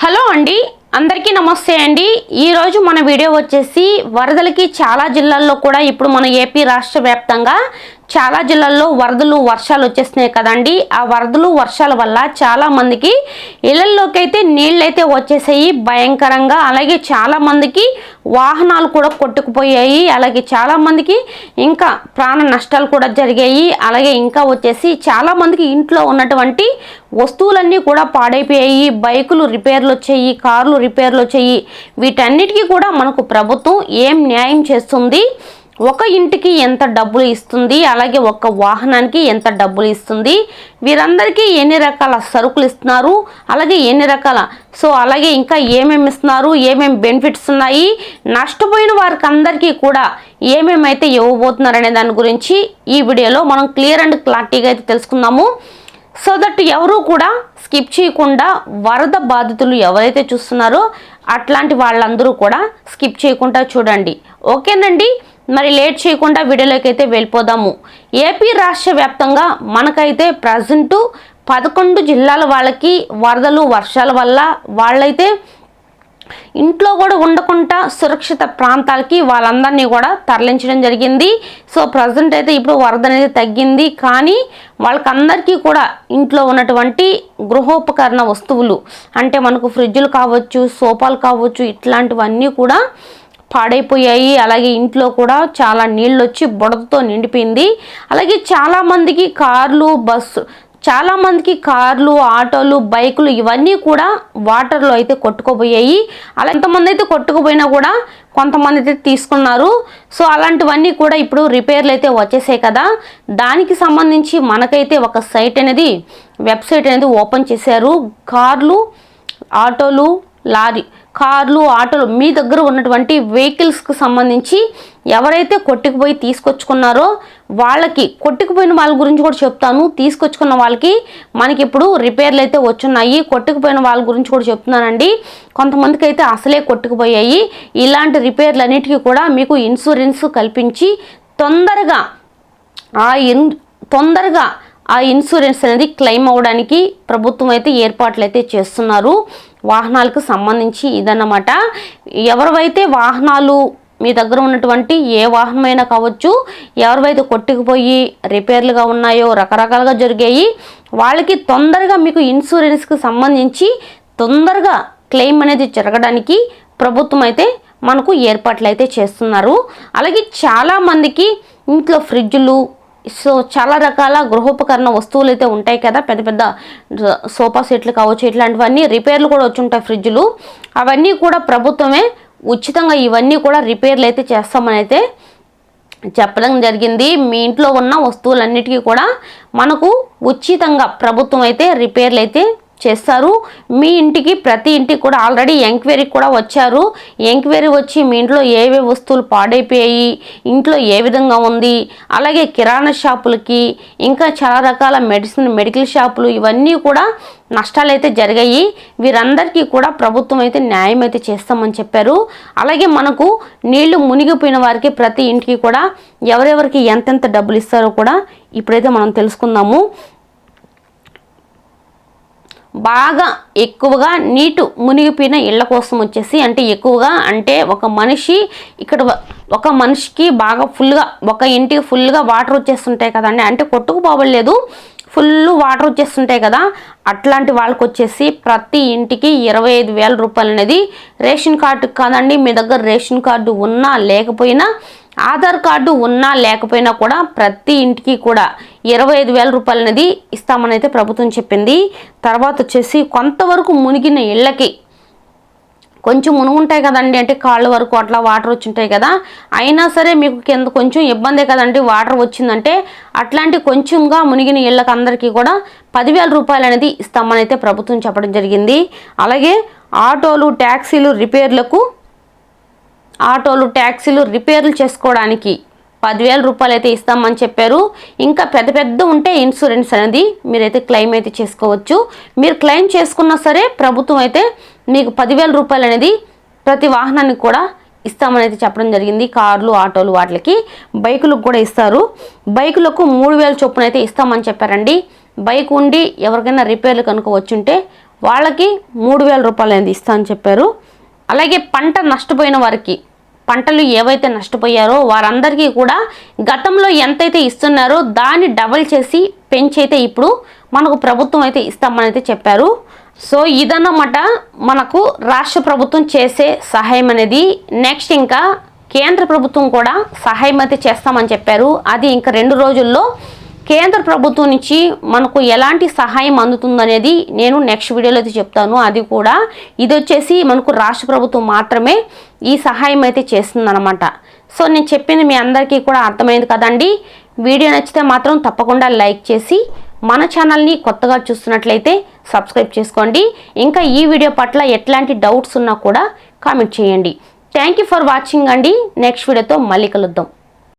Hello అండి అందరికీ నమస్తే అండి. ఈరోజు మన వీడియో వచ్చేసి వరదలకి చాలా జిల్లాల్లో కూడా ఇప్పుడు మన ఏపీ రాష్ట్ర వ్యాప్తంగా చాలా జిల్లాల్లో వరదలు వర్షాలు వచ్చేస్తున్నాయి కదండి. ఆ వరదలు వర్షాల వల్ల చాలా మందికి ఇళ్ళలోకి అయితే నీళ్ళైతే వచ్చేసాయి భయంకరంగా. అలాగే చాలా మందికి వాహనాలు కూడా కొట్టుకుపోయాయి. అలాగే చాలా మందికి ఇంకా ప్రాణ నష్టాలు కూడా జరిగాయి. అలాగే ఇంకా వచ్చేసి చాలా మందికి ఇంట్లో ఉన్నటువంటి వస్తువులన్నీ కూడా పాడైపోయాయి. బైకులు రిపేర్లు వచ్చాయి కార్లు రిపేర్లు వచ్చాయి. వీటన్నిటికీ కూడా మనకు ప్రభుత్వం ఏం న్యాయం చేస్తుంది? ఒక ఇంటికి ఎంత డబ్బులు ఇస్తుంది? అలాగే ఒక వాహనానికి ఎంత డబ్బులు ఇస్తుంది? వీరందరికీ ఎన్ని రకాల సరుకులు ఇస్తున్నారు? అలాగే ఎన్ని రకాల? సో అలాగే ఇంకా ఏమేమి ఇస్తున్నారు? ఏమేమి బెనిఫిట్స్ ఉన్నాయి? నష్టపోయిన వారికి అందరికీ కూడా ఏమేమైతే ఇవ్వబోతున్నారు అనే దాని గురించి ఈ వీడియోలో మనం క్లియర్ అండ్ క్లారిటీగా అయితే తెలుసుకుందాము. సో దట్ ఎవరు కూడా స్కిప్ చేయకుండా వరద బాధితులు ఎవరైతే చూస్తున్నారో అట్లాంటి వాళ్ళందరూ కూడా స్కిప్ చేయకుండా చూడండి. ఓకేనండి? మరి లేట్ చేయకుండా వీడియోలోకి అయితే వెళ్ళిపోదాము. ఏపీ రాష్ట్ర వ్యాప్తంగా మనకైతే ప్రజెంటు పదకొండు జిల్లాల వాళ్ళకి వరదలు వర్షాల వల్ల వాళ్ళైతే ఇంట్లో కూడా ఉండకుండా సురక్షిత ప్రాంతాలకి వాళ్ళందరినీ కూడా తరలించడం జరిగింది. సో ప్రజెంట్ అయితే ఇప్పుడు వరద అనేది తగ్గింది. కానీ వాళ్ళకందరికీ కూడా ఇంట్లో ఉన్నటువంటి గృహోపకరణ వస్తువులు అంటే మనకు ఫ్రిడ్జ్లు కావచ్చు సోఫాలు కావచ్చు ఇట్లాంటివన్నీ కూడా పాడైపోయాయి. అలాగే ఇంట్లో కూడా చాలా నీళ్ళు వచ్చి బుడదతో నిండిపోయింది. అలాగే చాలామందికి కార్లు బస్సు చాలామందికి కార్లు ఆటోలు బైకులు ఇవన్నీ కూడా వాటర్లో అయితే కొట్టుకోబోయాయి అలా ఎంతమంది అయితే కొట్టుకుపోయినా కూడా కొంతమంది అయితే తీసుకున్నారు. సో అలాంటివన్నీ కూడా ఇప్పుడు రిపేర్లు అయితే వచ్చేసాయి కదా. దానికి సంబంధించి మనకైతే ఒక సైట్ అనేది వెబ్సైట్ అనేది ఓపెన్ చేశారు. కార్లు ఆటోలు లారీ కార్లు ఆటోలు మీ దగ్గర ఉన్నటువంటి వెహికల్స్కి సంబంధించి ఎవరైతే కొట్టుకుపోయి తీసుకొచ్చుకున్నారో వాళ్ళకి కొట్టుకుపోయిన వాళ్ళ గురించి కూడా చెప్తాను. తీసుకొచ్చుకున్న వాళ్ళకి మనకి ఇప్పుడు రిపేర్లు అయితే వచ్చున్నాయి. కొట్టుకుపోయిన వాళ్ళ గురించి కూడా చెప్తున్నానండి. కొంతమందికి అయితే అసలే కొట్టుకుపోయాయి. ఇలాంటి రిపేర్లు అన్నిటికీ కూడా మీకు ఇన్సూరెన్స్ కల్పించి తొందరగా ఆ ఇన్ తొందరగా ఆ ఇన్సూరెన్స్ అనేది క్లెయిమ్ అవ్వడానికి ప్రభుత్వం అయితే ఏర్పాట్లు అయితే చేస్తున్నారు. వాహనాలకు సంబంధించి ఇదన్నమాట. ఎవరివైతే వాహనాలు మీ దగ్గర ఉన్నటువంటి ఏ వాహనమైనా కావచ్చు ఎవరివైతే కొట్టుకుపోయి రిపేర్లుగా ఉన్నాయో రకరకాలుగా జరిగాయి వాళ్ళకి తొందరగా మీకు ఇన్సూరెన్స్కి సంబంధించి తొందరగా క్లెయిమ్ అనేది జరగడానికి ప్రభుత్వం అయితే మనకు ఏర్పాట్లు అయితే చేస్తున్నారు. అలాగే చాలామందికి ఇంట్లో ఫ్రిడ్జ్లు సో చాలా రకాల గృహోపకరణ వస్తువులు అయితే ఉంటాయి కదా పెద్ద పెద్ద సోఫా సెట్లు కావచ్చు ఇట్లాంటివన్నీ రిపేర్లు కూడా వచ్చి ఉంటాయి ఫ్రిడ్జ్లు. అవన్నీ కూడా ప్రభుత్వమే ఉచితంగా ఇవన్నీ కూడా రిపేర్లు అయితే చేస్తామని అయితే చెప్పడం జరిగింది. మీ ఇంట్లో ఉన్న వస్తువులన్నిటికీ కూడా మనకు ఉచితంగా ప్రభుత్వం అయితే రిపేర్లు అయితే చేస్తారు. మీ ఇంటికి ప్రతి ఇంటికి కూడా ఆల్రెడీ ఎంక్వైరీ కూడా వచ్చారు. ఎంక్వైరీ వచ్చి మీ ఇంట్లో ఏవే వస్తువులు పాడైపోయాయి ఇంట్లో ఏ విధంగా ఉంది అలాగే కిరాణా షాపులకి ఇంకా చాలా రకాల మెడిసిన్ మెడికల్ షాపులు ఇవన్నీ కూడా నష్టాలు అయితే జరిగాయి. వీరందరికీ కూడా ప్రభుత్వం అయితే న్యాయం అయితే చేస్తామని చెప్పారు. అలాగే మనకు నీళ్ళు మునిగిపోయిన వారికి ప్రతి ఇంటికి కూడా ఎవరెవరికి ఎంతెంత డబ్బులు ఇస్తారో కూడా ఇప్పుడైతే మనం తెలుసుకుందాము. బాగా ఎక్కువగా నీటు మునిగిపోయిన ఇళ్ళ కోసం వచ్చేసి అంటే ఎక్కువగా అంటే ఒక మనిషి ఇక్కడ ఒక మనిషికి బాగా ఫుల్గా ఒక ఇంటికి ఫుల్గా వాటర్ వచ్చేస్తుంటాయి కదండి. అంటే కొట్టుకుపోవలేదు ఫుల్ వాటర్ వచ్చేస్తుంటాయి కదా అట్లాంటి వాళ్ళకి వచ్చేసి ప్రతి ఇంటికి ఇరవై ఐదు వేల రూపాయలు అనేది రేషన్ కార్డు కాదండి మీ దగ్గర రేషన్ కార్డు ఉన్నా లేకపోయినా ఆధార్ కార్డు ఉన్నా లేకపోయినా కూడా ప్రతి ఇంటికి కూడా ఇరవై ఐదు వేల రూపాయలు అనేది ఇస్తామని అయితే ప్రభుత్వం చెప్పింది. తర్వాత వచ్చేసి కొంతవరకు మునిగిన ఇళ్ళకి కొంచెం మునుగుంటాయి కదండి. అంటే కాళ్ళ వరకు అట్లా వాటర్ వచ్చి ఉంటాయి కదా. అయినా సరే మీకు కింద కొంచెం ఇబ్బందే కదండి. వాటర్ వచ్చిందంటే అట్లాంటి కొంచెంగా మునిగిన ఇళ్ళకి అందరికీ కూడా పదివేల రూపాయలు అనేది ఇస్తామని అయితే ప్రభుత్వం చెప్పడం జరిగింది. అలాగే ఆటోలు ట్యాక్సీలు రిపేర్లకు ఆటోలు ట్యాక్సీలు రిపేర్లు చేసుకోవడానికి పదివేల రూపాయలు అయితే ఇస్తామని చెప్పారు. ఇంకా పెద్ద పెద్ద ఉంటే ఇన్సూరెన్స్ అనేది మీరైతే క్లెయిమ్ అయితే చేసుకోవచ్చు. మీరు క్లెయిమ్ చేసుకున్నా సరే ప్రభుత్వం అయితే మీకు పదివేల రూపాయలు అనేది ప్రతి వాహనానికి కూడా ఇస్తామని అయితే చెప్పడం జరిగింది. కార్లు ఆటోలు వాటికి బైకులకు కూడా ఇస్తారు. బైకులకు మూడు వేల చొప్పున అయితే ఇస్తామని చెప్పారండి. బైక్ ఉండి ఎవరికైనా రిపేర్లు కనుక వచ్చుంటే వాళ్ళకి మూడు వేల రూపాయలు అనేది ఇస్తా అని చెప్పారు. అలాగే పంట నష్టపోయిన వారికి పంటలు ఏవైతే నష్టపోయారో వారందరికీ కూడా గతంలో ఎంతైతే ఇస్తున్నారో దాన్ని డబల్ చేసి పెంచి అయితే ఇప్పుడు మనకు ప్రభుత్వం అయితే ఇస్తామని అయితే చెప్పారు. సో ఇదన్నమాట మనకు రాష్ట్ర ప్రభుత్వం చేసే సహాయం అనేది. నెక్స్ట్ ఇంకా కేంద్ర ప్రభుత్వం కూడా సహాయం అయితే చేస్తామని చెప్పారు. అది ఇంకా రెండు రోజుల్లో కేంద్ర ప్రభుత్వం నుంచి మనకు ఎలాంటి సహాయం అందుతుందనేది నేను నెక్స్ట్ వీడియోలో అయితే చెప్తాను. అది కూడా ఇది వచ్చేసి మనకు రాష్ట్ర ప్రభుత్వం మాత్రమే ఈ సహాయం అయితే చేస్తుందన్నమాట. సో నేను చెప్పింది మీ అందరికీ కూడా అర్థమైంది కదండి. వీడియో నచ్చితే మాత్రం తప్పకుండా లైక్ చేసి మన ఛానల్ని కొత్తగా చూస్తున్నట్లయితే సబ్స్క్రైబ్ చేసుకోండి. ఇంకా ఈ వీడియో పట్ల ఎట్లాంటి డౌట్స్ ఉన్నా కూడా కామెంట్ చేయండి. థ్యాంక్ యూ ఫర్ వాచింగ్ అండి. నెక్స్ట్ వీడియోతో మళ్ళీ కలుద్దాం.